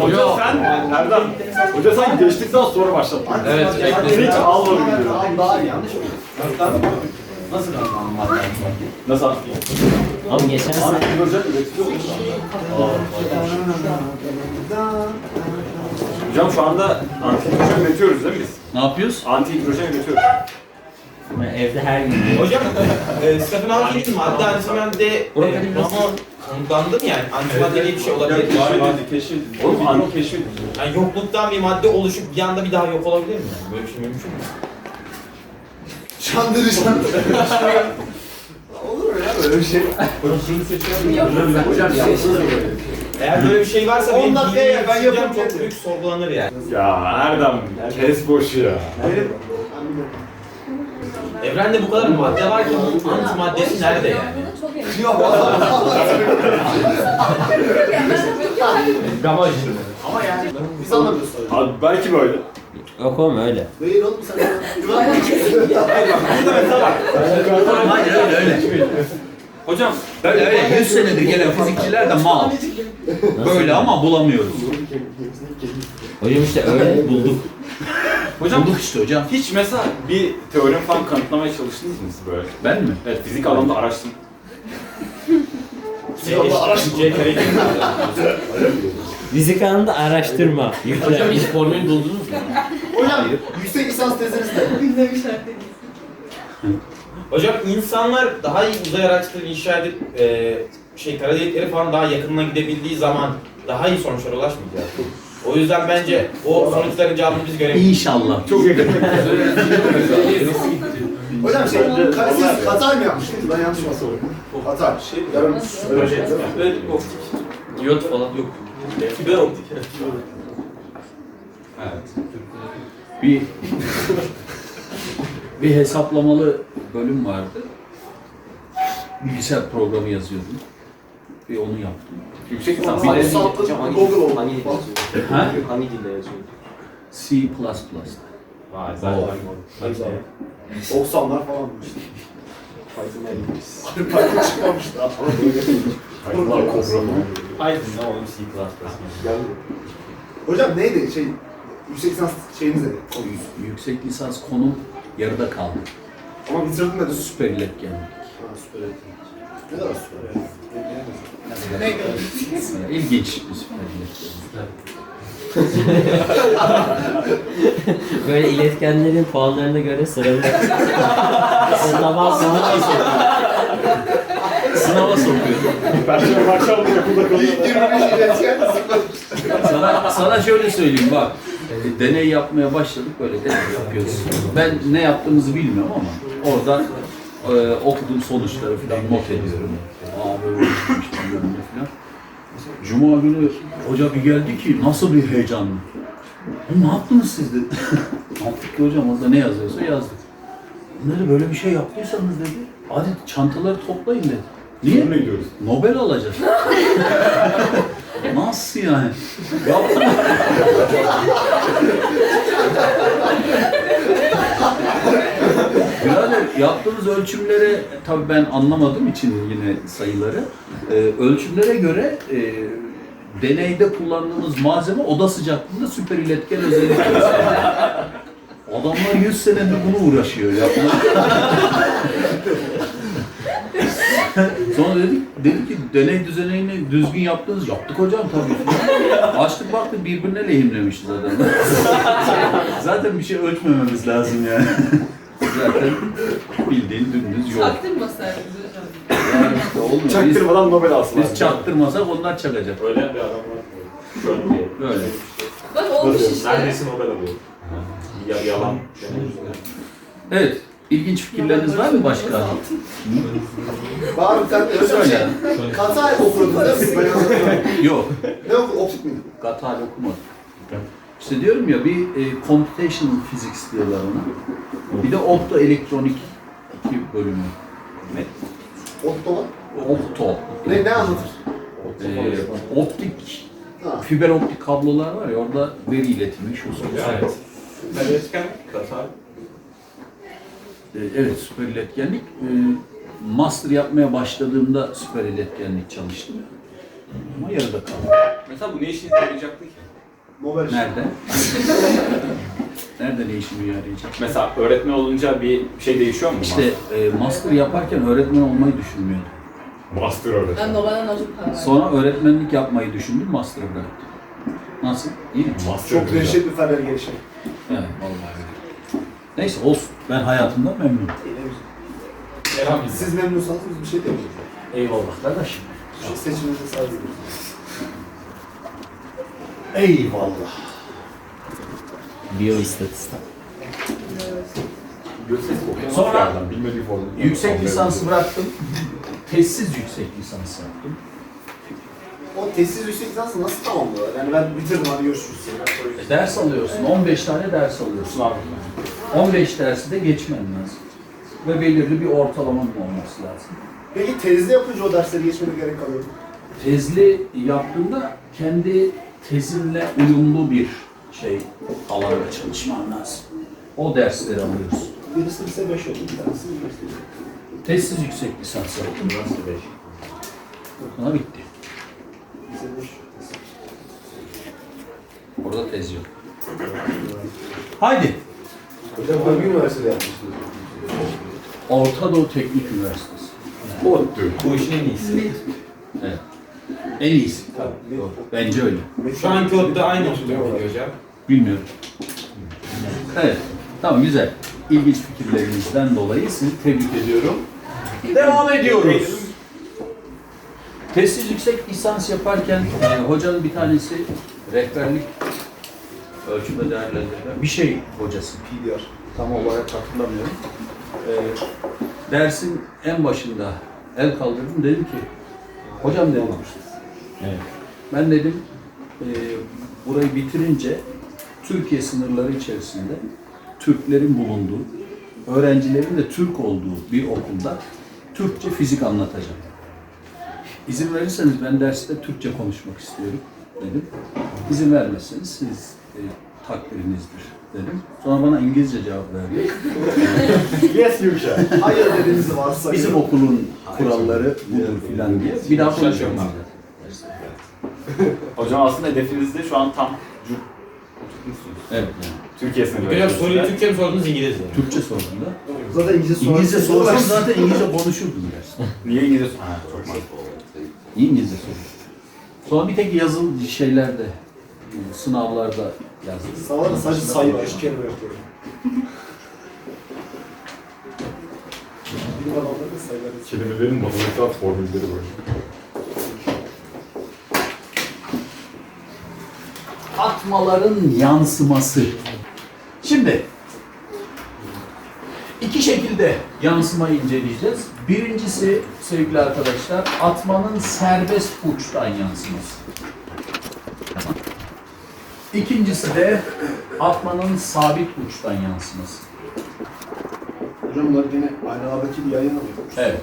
Hoca sen, Erdem, hoca sen geçtikten sonra başladın. Evet, Seni hiç almadı gidiyor. Tamam daha yanlış oldu. Nasıl Nasıl? Oğlum geçen sene. Hocam şu anda anti-hidrojen üretiyoruz değil mi biz? Ne yapıyoruz? Anti-hidrojen üretiyoruz. evde her gün Hocam, e, Stephen Hawking'in madde antimadde e, ama kanıtlandı mı yani? Antimadde diye bir şey olabilir mi? keşfedildi. Oğlum anti keşfedildi. Yani yokluktan bir madde oluşup bir anda bir daha yok olabilir mi? Yani? Böyle bir şey mümkün mü? Şandırı şandırı. Olur mu ya böyle bir şey? Hocam yapsana böyle. Eğer böyle bir şey varsa On benim dakikaya bildiğim ben düşüncem yapıyorum. çok büyük sorgulanır yani. Ya Erdem, kes boşu ya. Evrende bu kadar madde var ki bunun antimaddesi nerede yani? Yok valla. Gamaj. Ama yani biz anlamıyoruz tabii. Abi belki böyle. Yok oğlum öyle. Değil oğlum sen Aynen öyle öyle. Hocam, Öyle öyle 100 senedir gelen fizikçiler de mal. Böyle ama bulamıyoruz. Hocam işte öyle bulduk. hocam Bulduk işte hocam. hiç mesela bir teorem falan kanıtlamaya çalıştınız mı siz böyle? Ben mi? Evet, fizik alanında araştırın. Fizik alanında araştırma. Yükle. hiç formülü buldunuz mu? Hocam yüksek lisans teziniz ne? Hocam insanlar daha iyi uzay araçları inşa edip e, şey kara delikleri falan daha yakınına gidebildiği zaman daha iyi sonuçlara ulaşmayacak. O yüzden bence o sonuçların cevabını biz görebiliriz. İnşallah. Çok yakın. Hocam şey, siz Katar mı yapmıştınız? Ben yanlış mı hatırlıyorum? Katar. Şey, yarım öyle şey değil mi? Diyot falan yok. Fiber optik. Bir bir hesaplamalı bölüm vardı. Bilgisayar programı yazıyordum. Bir onu yaptım. Yüksek lisans. Google oldu. Hangi dilde falan. yazıyor? Ha? Hangi dilde yazıyor? C++. Vay zaten. Hayır abi. 90'lar falan işte. Python'a yazıyor. Python çıkmamış daha. Hayırlar kobra mı? Python ne oğlum C++. geldi. Hocam neydi şey, yüksek lisans şeyiniz neydi? O y- yüksek lisans konum yarıda kaldı. Ama bitirdim de düz. Süper iletkenlik. Ha süper ettim. Ne kadar süper ya? İlginç bir süper. Böyle iletkenlerin puanlarına göre sıralıyor. Sınava sınava Sınava sokuyor. Perşembe akşam okulda kalıyor. İlk 25 iletken sıfır. Sana, sana şöyle söyleyeyim bak. e, deney yapmaya başladık böyle deney yapıyoruz. Ben ne yaptığımızı bilmiyorum ama orada e, okuduğum sonuçları falan not ediyorum. Aa böyle falan. Cuma günü hoca bir geldi ki nasıl bir heyecanlı. "Ya Ne yaptınız siz dedi. ki hocam orada ne yazıyorsa yazdık. Bunları böyle bir şey yaptıysanız dedi. Hadi çantaları toplayın dedi. Niye? Ne gidiyoruz? Nobel alacağız. Nasıl yani? Yaptım. Birader yaptığımız ölçümlere tabii ben anlamadığım için yine sayıları e, ölçümlere göre e, deneyde kullandığımız malzeme oda sıcaklığında süper iletken özellik gösteriyor. Adamlar 100 senedir bunu uğraşıyor yapmak. Sonra dedik, dedi ki deney düzenini düzgün yaptınız. Yaptık hocam tabii. Açtık baktık birbirine lehimlemişiz adamı. Zaten bir şey ölçmememiz lazım yani. Zaten bildiğin dümdüz yol. Çaktırmasaydınız hocam. Yani işte olmuyor. Çaktırmadan Nobel alsınlar. biz çaktırmasak onlar çakacak. Öyle bir adam var. Şöyle bir. Böyle. Bak olmuş işte. Neredeyse Nobel alıyor. Ya, yalan. Evet. İlginç fikirleriniz var mı başka? Tane hocam şey, Söyle. Katar okudunuz değil mi? Yok. Ne okudun? Optik miydi? Katar okumadım. İşte diyorum ya bir e, computational physics diyorlar ona. Bir de optoelektronik iki bölümü. Opto var. Opto. Ne, ne anlatır? E, optik, Ha. fiber optik kablolar var ya orada veri iletimi şu su. Evet. Üretken Katar. E, evet süper iletkenlik. E, master yapmaya başladığımda süper iletkenlik çalıştım. Ama yarıda kaldı. Mesela bu ne işinize yarayacaktı ki? Nobel. Nerede? Nerede ne işime yarayacak? Mesela öğretmen olunca bir şey değişiyor mu? İşte e, master yaparken öğretmen olmayı düşünmüyordum. master öğretmen. Ben Nobel'den verdim. Sonra öğretmenlik yapmayı düşündüm, master'ı bıraktım. Nasıl? İyi mi? Master Çok dehşet bir fener gelişimi. Evet, vallahi öyle. Neyse olsun. Ben hayatımdan memnunum. Elhamdülillah. Siz memnunsanız biz bir şey demiyoruz. Eyvallah kardeşim. Şu seçiminizi sadece Eyvallah. Biyoistatistik. Sonra bilmediği yüksek lisansı bıraktım. Tezsiz yüksek lisans yaptım. O tesis yüksek lisansı nasıl tamamlıyorlar? Yani ben bitirdim hadi görüşürüz. E, ders alıyorsun, 15 tane ders alıyorsun. 15 dersi de geçmen lazım. Ve belirli bir ortalamanın olması lazım. Peki tezde yapınca o dersleri geçmene gerek kalıyor mu? Tezli yaptığında kendi tezinle uyumlu bir şey alanda çalışman lazım. O dersleri alıyorsun. Birisi lise 5 oldu, bir tanesi üniversite. Tezsiz yüksek lisans yaptım. Sonra bitti. Lise 5. Orada tez yok. Haydi. Hocam hangi üniversitede yapmıştınız? Orta Doğu Teknik Üniversitesi. ODTÜ. Bu işin en iyisi. Evet. En iyisi. Doğru. Bence öyle. Şu anki odada aynı oturuyor hocam. Bilmiyorum. Evet. Tamam güzel. İlginç fikirlerinizden dolayı sizi tebrik ediyorum. Devam ediyoruz. Tezsiz yüksek lisans yaparken e, hocanın bir tanesi rehberlik ölçüm ve değerlendirme bir şey hocası. PDR. Tam olarak hatırlamıyorum. E, dersin en başında el kaldırdım dedim ki hocam dedim. Evet. Ben dedim e, burayı bitirince Türkiye sınırları içerisinde Türklerin bulunduğu, öğrencilerin de Türk olduğu bir okulda Türkçe fizik anlatacağım. İzin verirseniz ben derste Türkçe konuşmak istiyorum dedim. İzin vermezseniz siz e, takdirinizdir dedim. Sonra bana İngilizce cevap verdi. Yes you can. Hayır dediğinizi varsa. Bizim okulun kuralları budur filan diye. Bir daha konuşuyorum. Hocam aslında hedefinizde şu an tam cuk. Evet. Yani. Türkiye sınırı. Hocam soruyu Türkçe mi sordunuz İngilizce mi? Türkçe sorduğunda Zaten İngilizce sorar. İngilizce sorsam zaten İngilizce konuşurdum dersin. Niye İngilizce? Ha, çok mantıklı. İngilizce soruyor. Sonra bir tek yazılı şeylerde, e, sınavlarda yazdım. Sağlar sadece sayı beş kelime yapıyorum. Bilim adamları sayıları Kelimelerin matematiksel formülleri böyle. Atmaların yansıması. Şimdi iki şekilde yansımayı inceleyeceğiz. Birincisi sevgili arkadaşlar atmanın serbest uçtan yansıması. İkincisi de atmanın sabit uçtan yansıması. Hocam bunlar yine aynı ağdaki bir yayın alıyor. Evet.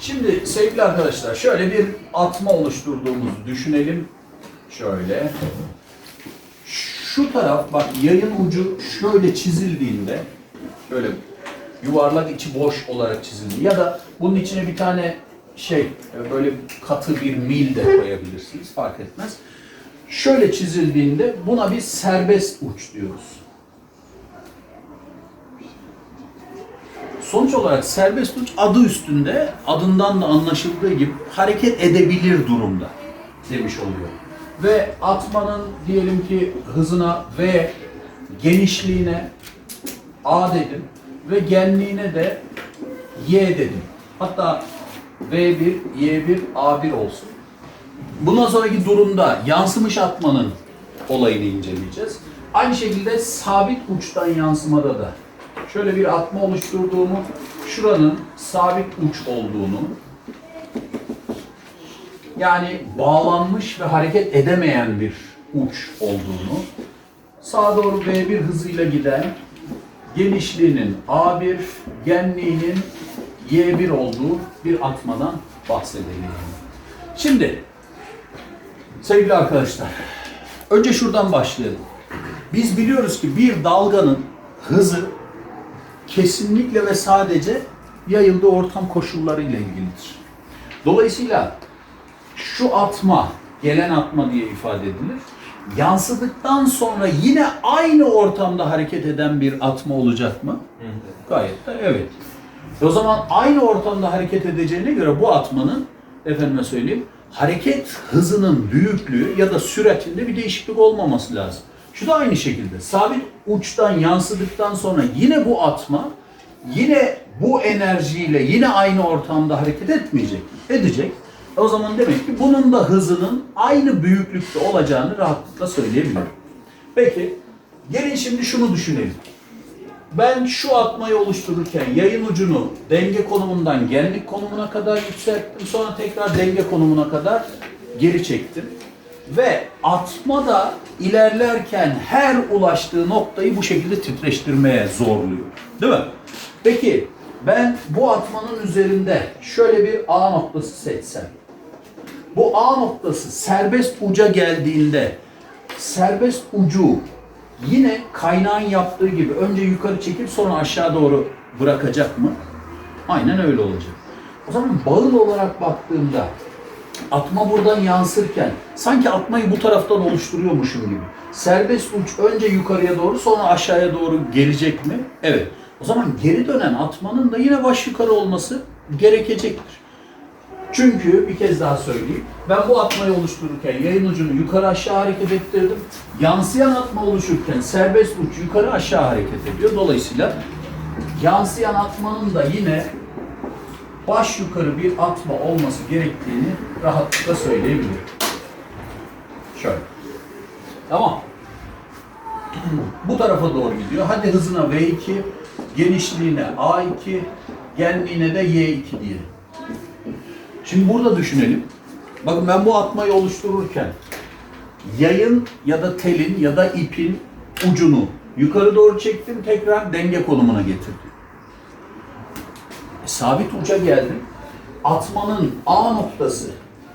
Şimdi sevgili arkadaşlar şöyle bir atma oluşturduğumuzu düşünelim. Şöyle. Şu taraf bak yayın ucu şöyle çizildiğinde şöyle yuvarlak içi boş olarak çizildi ya da bunun içine bir tane şey böyle katı bir mil de koyabilirsiniz fark etmez. Şöyle çizildiğinde buna bir serbest uç diyoruz. Sonuç olarak serbest uç adı üstünde, adından da anlaşıldığı gibi hareket edebilir durumda demiş oluyor. Ve atmanın diyelim ki hızına ve genişliğine A dedim ve genliğine de Y dedim. Hatta V1, Y1, A1 olsun. Bundan sonraki durumda yansımış atmanın olayını inceleyeceğiz. Aynı şekilde sabit uçtan yansımada da şöyle bir atma oluşturduğumu, şuranın sabit uç olduğunu, yani bağlanmış ve hareket edemeyen bir uç olduğunu, sağa doğru V1 hızıyla giden, genişliğinin A1, genliğinin Y1 olduğu bir atmadan bahsedelim. Şimdi, sevgili arkadaşlar, önce şuradan başlayalım. Biz biliyoruz ki bir dalganın hızı kesinlikle ve sadece yayıldığı ortam koşullarıyla ilgilidir. Dolayısıyla şu atma gelen atma diye ifade edilir. Yansıdıktan sonra yine aynı ortamda hareket eden bir atma olacak mı? Gayet de evet. E O zaman aynı ortamda hareket edeceğine göre bu atmanın efendime söyleyeyim hareket hızının büyüklüğü ya da süratinde bir değişiklik olmaması lazım. Şu da aynı şekilde sabit uçtan yansıdıktan sonra yine bu atma yine bu enerjiyle yine aynı ortamda hareket etmeyecek. Edecek. E O zaman demek ki bunun da hızının aynı büyüklükte olacağını rahatlıkla söyleyebilirim. Peki gelin şimdi şunu düşünelim. Ben şu atmayı oluştururken yayın ucunu denge konumundan genlik konumuna kadar yükselttim. Sonra tekrar denge konumuna kadar geri çektim. Ve atma da ilerlerken her ulaştığı noktayı bu şekilde titreştirmeye zorluyor. Değil mi? Peki ben bu atmanın üzerinde şöyle bir A noktası seçsem. Bu A noktası serbest uca geldiğinde serbest ucu yine kaynağın yaptığı gibi önce yukarı çekip sonra aşağı doğru bırakacak mı? Aynen öyle olacak. O zaman bağıl olarak baktığımda atma buradan yansırken sanki atmayı bu taraftan oluşturuyormuşum gibi. Serbest uç önce yukarıya doğru sonra aşağıya doğru gelecek mi? Evet. O zaman geri dönen atmanın da yine baş yukarı olması gerekecektir. Çünkü bir kez daha söyleyeyim. Ben bu atmayı oluştururken yayın ucunu yukarı aşağı hareket ettirdim. Yansıyan atma oluşurken serbest uç yukarı aşağı hareket ediyor. Dolayısıyla yansıyan atmanın da yine baş yukarı bir atma olması gerektiğini rahatlıkla söyleyebilirim. Şöyle. Tamam. Bu tarafa doğru gidiyor. Hadi hızına V2, genişliğine A2, genliğine de Y2 diyelim. Şimdi burada düşünelim. Bakın ben bu atmayı oluştururken yayın ya da telin ya da ipin ucunu yukarı doğru çektim tekrar denge konumuna getirdim. E, sabit uca geldim. Atmanın A noktası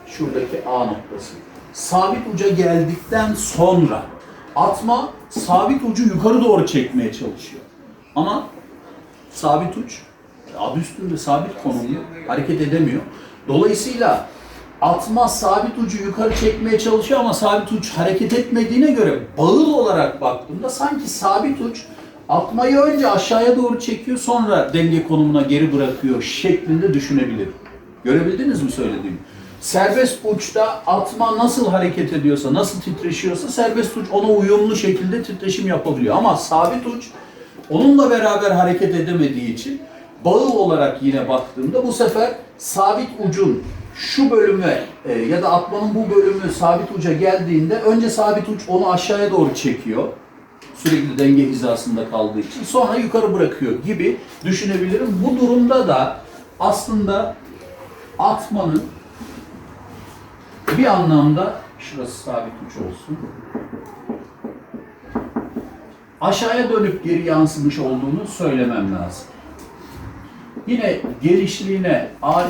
şuradaki A noktası sabit uca geldikten sonra atma sabit ucu yukarı doğru çekmeye çalışıyor. Ama sabit uç adı üstünde sabit konumlu hareket edemiyor. Dolayısıyla atma sabit ucu yukarı çekmeye çalışıyor ama sabit uç hareket etmediğine göre bağıl olarak baktığımda sanki sabit uç atmayı önce aşağıya doğru çekiyor sonra denge konumuna geri bırakıyor şeklinde düşünebilir. Görebildiniz mi söylediğimi? Serbest uçta atma nasıl hareket ediyorsa, nasıl titreşiyorsa serbest uç ona uyumlu şekilde titreşim yapabiliyor. Ama sabit uç onunla beraber hareket edemediği için bağı olarak yine baktığımda bu sefer sabit ucun şu bölüme e, ya da atmanın bu bölümü sabit uca geldiğinde önce sabit uç onu aşağıya doğru çekiyor. Sürekli denge hizasında kaldığı için sonra yukarı bırakıyor gibi düşünebilirim. Bu durumda da aslında atmanın bir anlamda şurası sabit uç olsun. Aşağıya dönüp geri yansımış olduğunu söylemem lazım. Yine gelişliğine A2,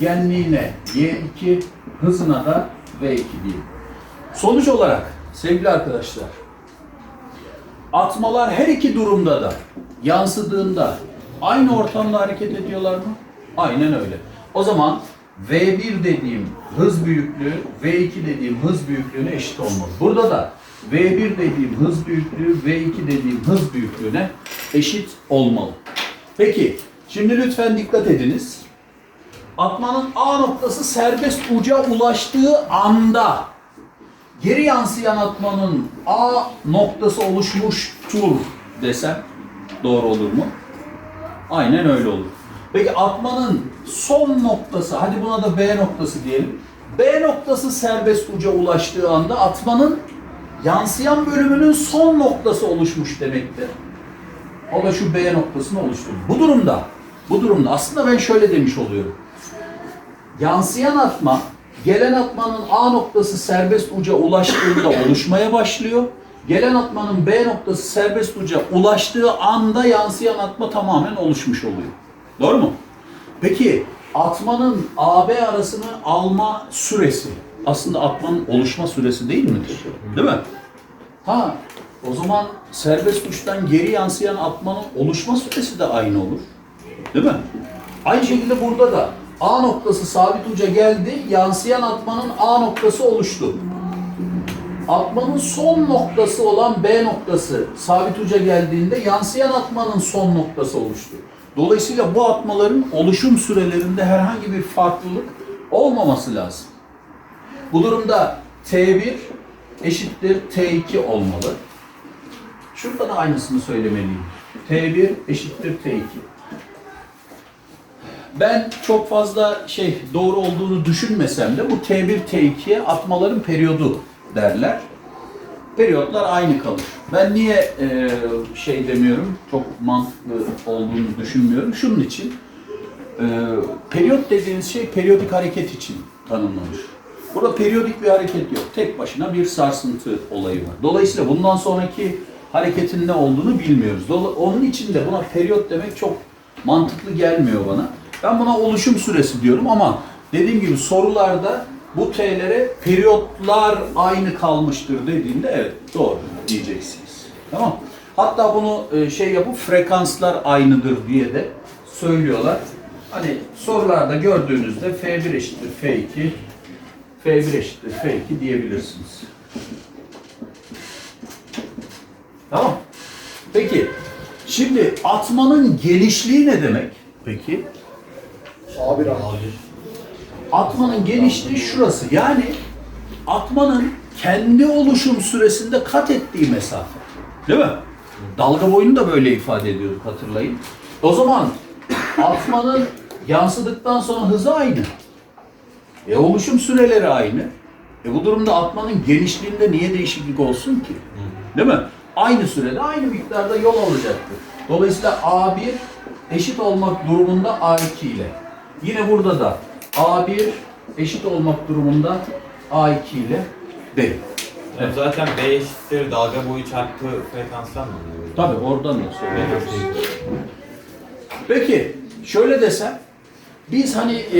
genliğine Y2, hızına da V2 diyelim. Sonuç olarak sevgili arkadaşlar, atmalar her iki durumda da yansıdığında aynı ortamda hareket ediyorlar mı? Aynen öyle. O zaman V1 dediğim hız büyüklüğü, V2 dediğim hız büyüklüğüne eşit olmalı. Burada da V1 dediğim hız büyüklüğü, V2 dediğim hız büyüklüğüne eşit olmalı. Peki, şimdi lütfen dikkat ediniz. Atmanın A noktası serbest uca ulaştığı anda geri yansıyan atmanın A noktası oluşmuştur desem doğru olur mu? Aynen öyle olur. Peki atmanın son noktası, hadi buna da B noktası diyelim. B noktası serbest uca ulaştığı anda atmanın yansıyan bölümünün son noktası oluşmuş demektir. O da şu B noktasını oluşturur. Bu durumda, bu durumda aslında ben şöyle demiş oluyorum. Yansıyan atma, gelen atmanın A noktası serbest uca ulaştığında oluşmaya başlıyor. Gelen atmanın B noktası serbest uca ulaştığı anda yansıyan atma tamamen oluşmuş oluyor. Doğru mu? Peki atmanın AB arasını alma süresi aslında atmanın oluşma süresi değil midir? Değil mi? Ha o zaman serbest uçtan geri yansıyan atmanın oluşma süresi de aynı olur. Değil mi? Aynı şekilde burada da A noktası sabit uca geldi, yansıyan atmanın A noktası oluştu. Atmanın son noktası olan B noktası sabit uca geldiğinde yansıyan atmanın son noktası oluştu. Dolayısıyla bu atmaların oluşum sürelerinde herhangi bir farklılık olmaması lazım. Bu durumda T1 eşittir T2 olmalı. Şurada da aynısını söylemeliyim. T1 eşittir T2. Ben çok fazla şey doğru olduğunu düşünmesem de bu T1 T2'ye atmaların periyodu derler. Periyotlar aynı kalır. Ben niye e, şey demiyorum, çok mantıklı olduğunu düşünmüyorum. Şunun için, e, periyot dediğiniz şey periyodik hareket için tanımlanır. Burada periyodik bir hareket yok. Tek başına bir sarsıntı olayı var. Dolayısıyla bundan sonraki hareketin ne olduğunu bilmiyoruz. Onun için de buna periyot demek çok mantıklı gelmiyor bana. Ben buna oluşum süresi diyorum ama dediğim gibi sorularda bu T'lere periyotlar aynı kalmıştır dediğinde evet doğru diyeceksiniz. Tamam. Hatta bunu e, şey yapıp frekanslar aynıdır diye de söylüyorlar. Hani sorularda gördüğünüzde F1 eşittir F2, F1 eşittir F2 diyebilirsiniz. Tamam. Peki. Şimdi atmanın genişliği ne demek? Peki. Abi abi. Atmanın genişliği şurası. Yani atmanın kendi oluşum süresinde kat ettiği mesafe. Değil mi? Dalga boyunu da böyle ifade ediyorduk hatırlayın. O zaman atmanın yansıdıktan sonra hızı aynı. E oluşum süreleri aynı. E bu durumda atmanın genişliğinde niye değişiklik olsun ki? Değil mi? Aynı sürede aynı miktarda yol alacaktır. Dolayısıyla A1 eşit olmak durumunda A2 ile. Yine burada da A1 eşit olmak durumunda A2 ile B. Yani zaten B eşittir dalga boyu çarpı frekanstan mı? Tabii oradan da söylüyoruz. Peki şöyle desem biz hani e,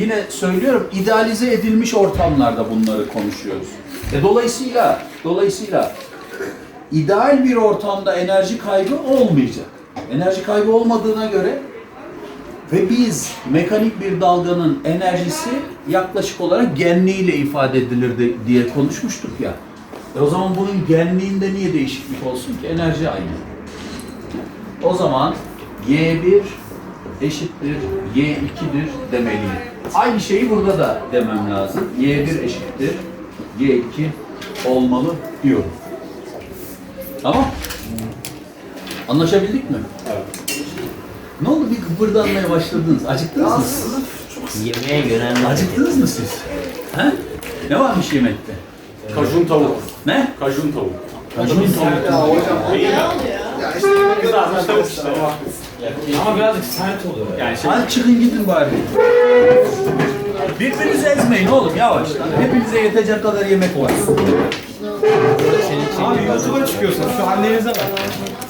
yine söylüyorum idealize edilmiş ortamlarda bunları konuşuyoruz. E, dolayısıyla dolayısıyla ideal bir ortamda enerji kaybı olmayacak. Enerji kaybı olmadığına göre ve biz mekanik bir dalganın enerjisi yaklaşık olarak genliğiyle ifade edilir diye konuşmuştuk ya. E o zaman bunun genliğinde niye değişiklik olsun ki? Enerji aynı. O zaman Y1 eşittir Y2'dir demeliyim. Aynı şeyi burada da demem lazım. Y1 eşittir Y2 olmalı diyorum. Tamam? Anlaşabildik mi? Ne oldu bir kıpırdanmaya başladınız? Acıktınız mı? Yemeğe yönelmek. Acıktınız mı siz? He? Ne varmış yemekte? Kajun tavuk. Ne? Kajun tavuk. Kajun Ya hocam. Değil mi? Ya işte Kızarmış tavuk işte. Ama birazcık sert oluyor. Yani şey, Hadi çıkın gidin bari. Birbirinizi ezmeyin oğlum yavaş. Hepinize yetecek kadar yemek var. abi YouTube'a çıkıyorsun. Şu hallerinize bak.